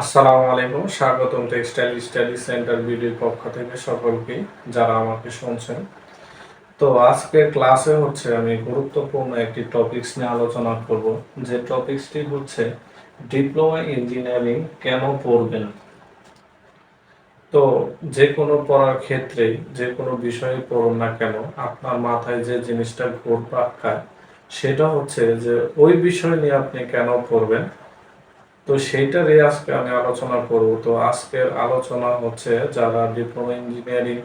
আসসালামু আলাইকুম, স্বাগতম টেক্সটাইল স্টাডি সেন্টার ভিডিওর পক্ষ থেকে সকলকে যারা আমাকে শুনছেন। তো আজকের ক্লাসে হচ্ছে আমি গুরুত্বপূর্ণ একটি টপিকস নিয়ে আলোচনা করব। যে টপিকসটি হচ্ছে ডিপ্লোমা ইঞ্জিনিয়ারিং কেন পড়বেন? তো যে কোনো পড়ার ক্ষেত্রে, যে কোনো বিষয়ে পড়ুন না কেন, আপনার মাথায় যে জিনিসটা ঘুরপাক খায়, সেটা হচ্ছে যে ওই বিষয় নিয়ে আপনি কেন পড়বেন? তো সেইটারই আজকে আমি আলোচনা করব। তো আজকের আলোচনা হচ্ছে যারা ডিপ্লোমা ইঞ্জিনিয়ারিং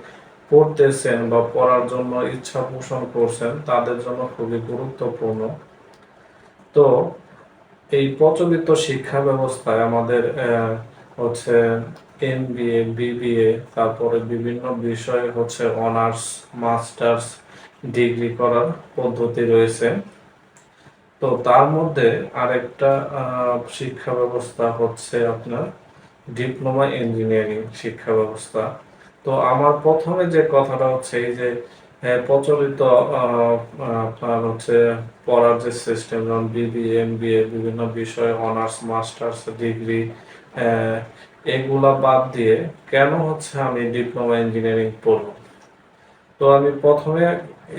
পড়তেছেন বা পড়ার জন্য ইচ্ছা পোষণ করছেন, তাদের জন্য খুবই গুরুত্বপূর্ণ। তো এই প্রচলিত শিক্ষা ব্যবস্থায় আমাদের হচ্ছে এম বিএ বিবিএ তারপরে বিভিন্ন বিষয়ে হচ্ছে অনার্স মাস্টার্স ডিগ্রি করার পদ্ধতি রয়েছে। তো তার মধ্যে আরেকটা শিক্ষা ব্যবস্থা হচ্ছে আপনার ডিপ্লোমা ইঞ্জিনিয়ারিং শিক্ষা ব্যবস্থা। তো আমার প্রথমে যে কথাটা হচ্ছে, এই যে প্রচলিত আপনার হচ্ছে পড়ার যে সিস্টেম যেমন বিবিএ এমবিএ বিভিন্ন বিষয়ে অনার্স মাস্টার্স ডিগ্রি এগুলা বাদ দিয়ে কেন হচ্ছে আমি ডিপ্লোমা ইঞ্জিনিয়ারিং পড়ব? তো আমি প্রথমে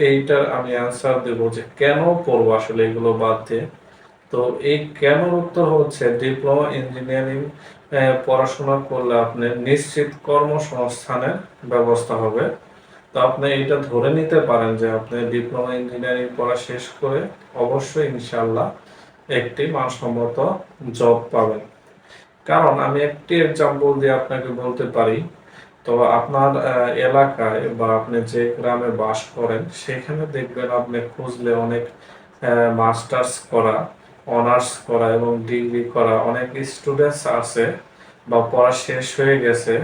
এইটার আমি অ্যান্সার দেবো যে কেন পড়ব আসলে এগুলো বাদ দিয়ে। তো এই কেন উত্তর হচ্ছে ডিপ্লোমা ইঞ্জিনিয়ারিং পড়াশোনা করলে আপনি নিশ্চিত কর্মসংস্থানের ব্যবস্থা হবে। তো আপনি এটা ধরে নিতে পারেন যে আপনি ডিপ্লোমা ইঞ্জিনিয়ারিং পড়া শেষ করে অবশ্যই ইনশাল্লাহ একটি মানসম্মত জব পাবেন। কারণ আমি একটি এক্সাম্পল দিয়ে আপনাকে বলতে পারি তো আপনার এলাকায় বা আপনি যে গ্রামে বাস করেন, সেখানে দেখবেন আপনি খুঁজলে অনেক মাস্টার্স করা, অনার্স করা এবং ডিগ্রি করা অনেক স্টুডেন্টস আছে বা পড়া শেষ হয়ে গেছে,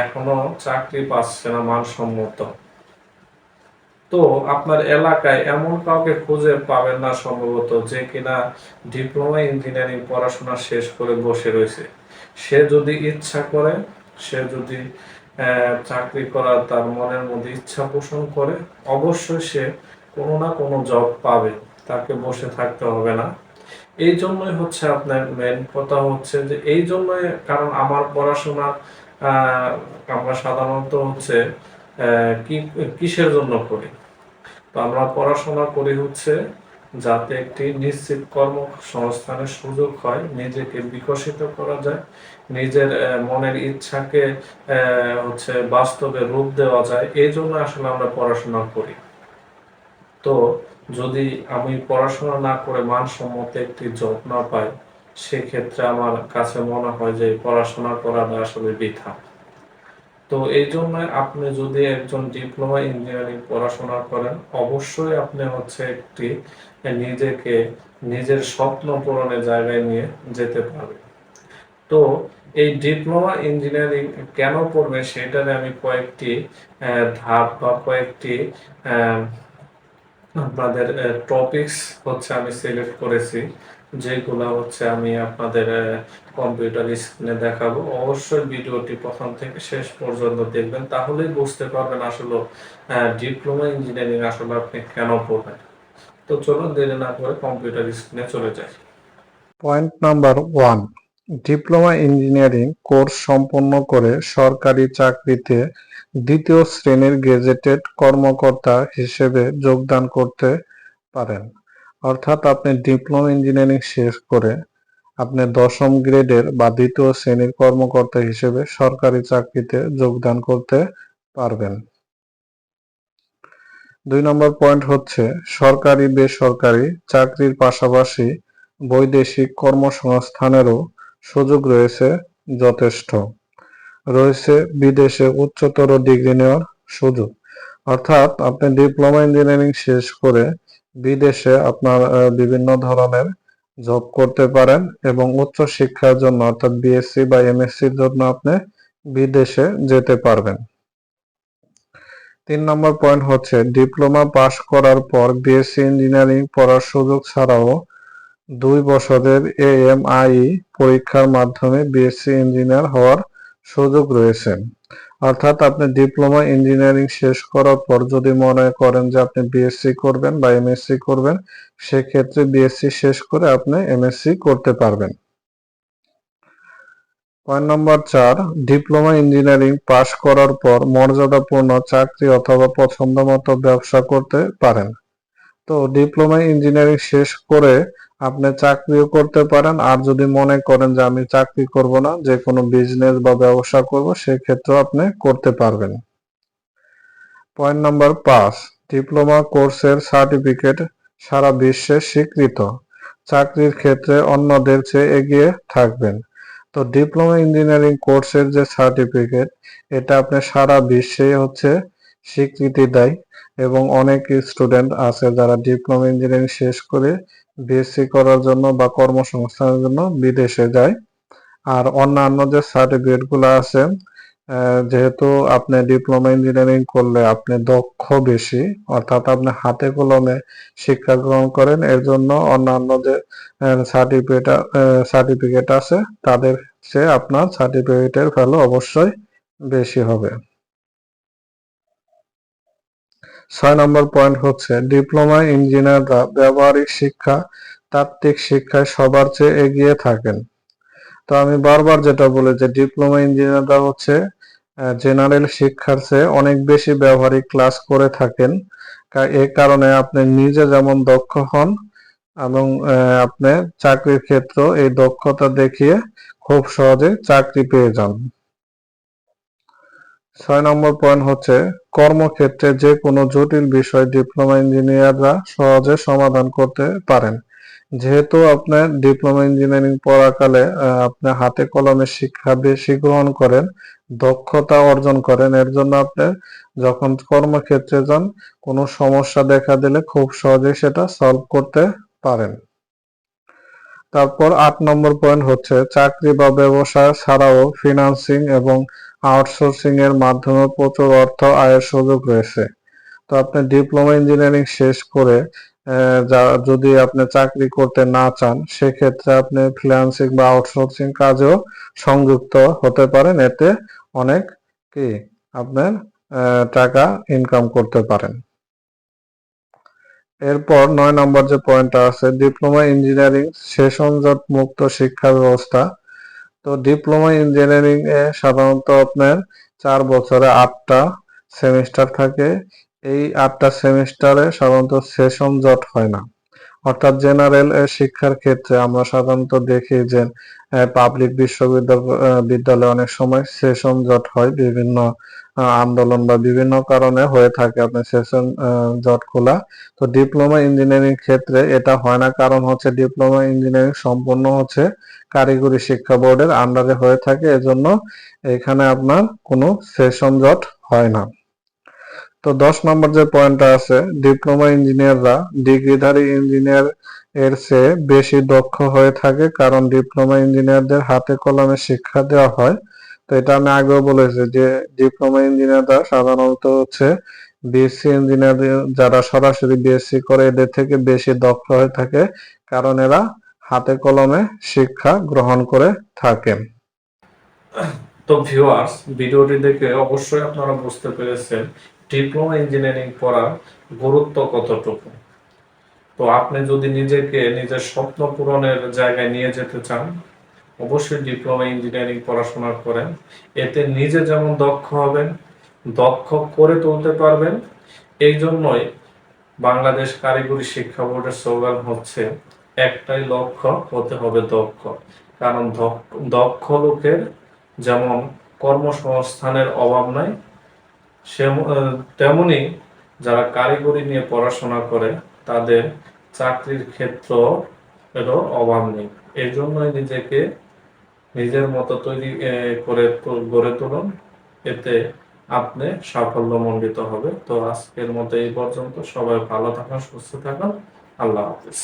এখনও চাকরি পাচ্ছে না মানসম্মত। তো আপনার এলাকায় এমন কাউকে খুঁজে পাবেন না সম্ভবত যে কিনা ডিপ্লোমা ইঞ্জিনিয়ারিং পড়াশোনা শেষ করে বসে রয়েছে। সে যদি ইচ্ছা করে, সে যদি চাকরি করার তার মনের মধ্যে ইচ্ছা পোষণ করে, অবশ্যই সে কোনো না কোনো জব পাবে, তাকে বসে থাকতে হবে না। এই জন্যই হচ্ছে আপনার মেন কথা হচ্ছে যে, এই জন্যই কারণ আমার পড়াশোনা আমরা সাধারণত হচ্ছে কি, কিসের জন্য করি? তো আমরা পড়াশোনা করি হচ্ছে যাতে একটি নিশ্চিত কর্মসংস্থানের সুযোগ হয়, নিজেকে বিকশিত করা যায়, নিজের মনের ইচ্ছাকে হচ্ছে বাস্তবে রূপ দেওয়া যায়, এই জন্য আসলে আমরা পড়াশোনা করি। তো যদি আমি পড়াশোনা না করে মানসম্মত একটি জব না পাই, সেক্ষেত্রে আমার কাছে মনে হয় যে পড়াশোনা করাটা আসলে বৃথা। তো এই জন্য আপনি যদি একজন ডিপ্লোমা ইঞ্জিনিয়ারিং পড়াশোনা করেন, অবশ্যই আপনি হচ্ছে একটি নিজেকে, নিজের স্বপ্ন পূরণের জায়গায় নিয়ে যেতে পারবেন। তো এই ডিপ্লোমা ইঞ্জিনিয়ারিং কেন পড়বে সেটারে আমি কয়েকটি ধাপ বা কয়েকটি আপনাদের টপিকস হচ্ছে আমি সিলেক্ট করেছি। যেগুলো হচ্ছে আমি আপনাদের কম্পিউটার স্ক্রিনে দেখাবো। অবশ্যই ভিডিওটি প্রথম থেকে শেষ পর্যন্ত দেখবেন, তাহলেই বুঝতে পারবেন আসলে ডিপ্লোমা ইঞ্জিনিয়ারিং আসলে আপনি কেন পড়বেন। তো চলুন দেরি না করে কম্পিউটার স্ক্রিনে চলে যাই। Point number one diploma engineering course সম্পন্ন করে সরকারি চাকরিতে দ্বিতীয় শ্রেণির গেজেটেড কর্মকর্তা হিসেবে যোগদান করতে পারেন। অর্থাৎ আপনি ডিপ্লোমা ইঞ্জিনিয়ারিং শেষ করে আপনি দশম গ্রেডের বা দ্বিতীয় শ্রেণির কর্মকর্তা হিসেবে সরকারি চাকরিতে যোগদান করতে পারবেন। দুই নম্বর পয়েন্ট হচ্ছে সরকারি বেসরকারি চাকরির পাশাপাশি বৈদেশিক কর্মসংস্থানেরও সুযোগ রয়েছে যথেষ্ট। রয়েছে বিদেশে উচ্চতর ডিগ্রি নেওয়ার সুযোগ। অর্থাৎ আপনি ডিপ্লোমা ইঞ্জিনিয়ারিং শেষ করে বিদেশে আপনার বিভিন্ন ধরনের জব করতে পারেন এবং উচ্চ শিক্ষার জন্য, অর্থাৎ বিএসসি বা এমএসসির জন্য আপনি বিদেশে যেতে পারবেন। তিন নম্বর পয়েন্ট হচ্ছে ডিপ্লোমা পাশ করার পর বিএসসি ইঞ্জিনিয়ারিং পড়ার সুযোগ ছাড়াও দুই বছরের এএমআই পরীক্ষার মাধ্যমে বিএসসি ইঞ্জিনিয়ার হওয়ার সুযোগ রয়েছে। অর্থাৎ আপনি ডিপ্লোমা ইঞ্জিনিয়ারিং শেষ করার পর যদি মনে করেন যে আপনি বিএসসি করবেন বা এমএসসি করবেন, সেক্ষেত্রে বিএসসি শেষ করে আপনি এমএসসি করতে পারবেন। পয়েন্ট নম্বর চার, ডিপ্লোমা ইঞ্জিনিয়ারিং পাশ করার পর মর্যাদাপূর্ণ চাকরি অথবা পছন্দমতো ব্যবসা করতে পারেন। তো ডিপ্লোমা ইঞ্জিনিয়ারিং শেষ করে আপনি চাকরিও করতে পারেন, আর যদি মনে করেন যে আমি চাকরি করব না, যে কোনো বিজনেস বা ব্যবসা করব, সেক্ষেত্রেও আপনি করতে পারবেন। পয়েন্ট নাম্বার পাঁচ ডিপ্লোমা কোর্সের সার্টিফিকেট সারা বিশ্বে স্বীকৃত। চাকরির ক্ষেত্রে অন্যদের চেয়ে এগিয়ে থাকবেন। তো ডিপ্লোমা ইঞ্জিনিয়ারিং কোর্সের যে সার্টিফিকেট এটা আপনি সারা বিশ্বে হচ্ছে স্বীকৃতি দেয়। এবং অনেক স্টুডেন্ট আছে যারা ডিপ্লোমা ইঞ্জিনিয়ারিং শেষ করে বিএসসি করার জন্য বা কর্মসংস্থানের জন্য বিদেশে যায়। আর অন্যান্য যে সার্টিফিকেটগুলো আছে যেহেতু আপনি ডিপ্লোমা ইঞ্জিনিয়ারিং করলে আপনি দক্ষ বেশি, অর্থাৎ আপনি হাতে কলমে শিক্ষা গ্রহণ করেন, এর জন্য অন্যান্য যে সার্টিফিকেট সার্টিফিকেট আছে, তাদের চেয়ে আপনার সার্টিফিকেটের ভ্যালু অবশ্যই বেশি হবে। ছয় নম্বর পয়েন্ট হচ্ছে ডিপ্লোমা ইঞ্জিনিয়াররা ব্যবহারিক শিক্ষা, তাত্ত্বিক শিক্ষায় সবার চেয়ে এগিয়ে থাকেন। তো আমি বারবার যেটা বলি যে ডিপ্লোমা ইঞ্জিনিয়াররা হচ্ছে জেনারেল শিক্ষার চেয়ে অনেক বেশি ব্যবহারিক ক্লাস করে থাকেন। এ কারণে আপনি নিজে যেমন দক্ষ হন এবং আপনি চাকরির ক্ষেত্র এই দক্ষতা দেখিয়ে খুব সহজে চাকরি পেয়ে যান। ছয় নম্বর পয়েন্ট হচ্ছে, কর্মক্ষেত্রে যে কোনো জটিল বিষয় ডিপ্লোমা ইঞ্জিনিয়াররা সহজে সমাধান করতে পারেন। যেহেতু আপনার ডিপ্লোমা ইঞ্জিনিয়ারিং পড়াকালে আপনি হাতে কলমে শিক্ষা বেশি গ্রহণ করেন, দক্ষতা অর্জন করেন, এর জন্য আপনি যখন কর্মক্ষেত্রে যান, কোনো সমস্যা দেখা দিলে খুব সহজেই সেটা সলভ করতে পারেন। তারপর আট নম্বর পয়েন্ট হচ্ছে, চাকরি বা ব্যবসা ছাড়াও ফিনান্সিং এবং আউটসোর্সিং এর মাধ্যমে প্রচুর অর্থ আয়ের সুযোগ রয়েছে। তো আপনি ডিপ্লোমা ইঞ্জিনিয়ারিং শেষ করে যদি আপনি চাকরি করতে না চান, সেক্ষেত্রে আপনি ফ্রিল্যান্সিং বা আউটসোর্সিং কাজেও সংযুক্ত হতে পারেন। এতে অনেক কি, আপনার টাকা ইনকাম করতে পারেন। এরপর নয় নম্বর যে পয়েন্টটা আছে ডিপ্লোমা ইঞ্জিনিয়ারিং সেশনজট মুক্ত শিক্ষা ব্যবস্থা। তো ডিপ্লোমা ইঞ্জিনিয়ারিং এ সাধারণত আপনার চার বছরে আটটা সেমিস্টার থাকে। এই আটটা সেমিস্টারে সাধারণত সেশন জট হয় না। অর্থাৎ জেনারেল শিক্ষার ক্ষেত্রে আমরা সাধারণত দেখি যে পাবলিক বিশ্ববিদ্যালয় অনেক সময় সেশন জট হয়, বিভিন্ন আন্দোলন বা বিভিন্ন কারণে হয়ে থাকে আপনার সেশন জট খোলা তো ডিপ্লোমা ইঞ্জিনিয়ারিং ক্ষেত্রে এটা হয় না, কারণ হচ্ছে ডিপ্লোমা ইঞ্জিনিয়ারিং সম্পূর্ণ হচ্ছে কারিগরি শিক্ষা বোর্ডের আন্ডারে হয়ে থাকে, এজন্য এখানে আপনার কোনো সেশন জট হয় না। তো দশ নম্বর যে পয়েন্টটা আছে ডিপ্লোমা ইঞ্জিনিয়াররা ডিগ্রিধারী ইঞ্জিনিয়ার এর চেয়ে বেশি দক্ষ হয়ে থাকে কারণ ডিপ্লোমা ইঞ্জিনিয়ারদের হাতে কলমে শিক্ষা দেওয়া হয়। তো এটা আমি আগেও বলেছি যে ডিপ্লোমা ইঞ্জিনিয়াররা সাধারণত হচ্ছে বিএসসি ইঞ্জিনিয়ার যারা সরাসরি বিএসসি করে এদের থেকে বেশি দক্ষ হয়ে থাকে কারণ এরা হাতে কলমে শিক্ষা গ্রহণ করে থাকেন। তো ভিউয়ার্স ভিডিওটি দেখে অবশ্যই আপনারা বুঝতে পেরেছেন ডিপ্লোমা ইঞ্জিনিয়ারিং পড়ার গুরুত্ব কতটুকু? তো আপনি যদি নিজেকে নিজের স্বপ্ন পূরণের জায়গায় নিয়ে যেতে চান, অবশ্যই ডিপ্লোমা ইঞ্জিনিয়ারিং পড়াশোনা করেন। এতে নিজে যেমন দক্ষ হবেন, দক্ষ করে তুলতে পারবেন। এই জন্যই বাংলাদেশ কারিগরি শিক্ষা বোর্ডের স্লোগান হচ্ছে, একটাই লক্ষ্য, হতে হবে দক্ষ। কারণ দক্ষ- লোকের যেমন কর্মসংস্থানের অভাব নাই তেমনি যারা কারিগরি নিয়ে পড়াশোনা করে, তাদের চাকরির ক্ষেত্র এরও অভাব নেই এই জন্যই নিজেকে নিজের মতো তৈরি করে গড়ে তুলুন। এতে আপনি সাফল্যমণ্ডিত হবে। তো আজকের মতো এই পর্যন্ত। সবাই ভালো থাকুন, সুস্থ থাকুন। আল্লাহ হাফিজ।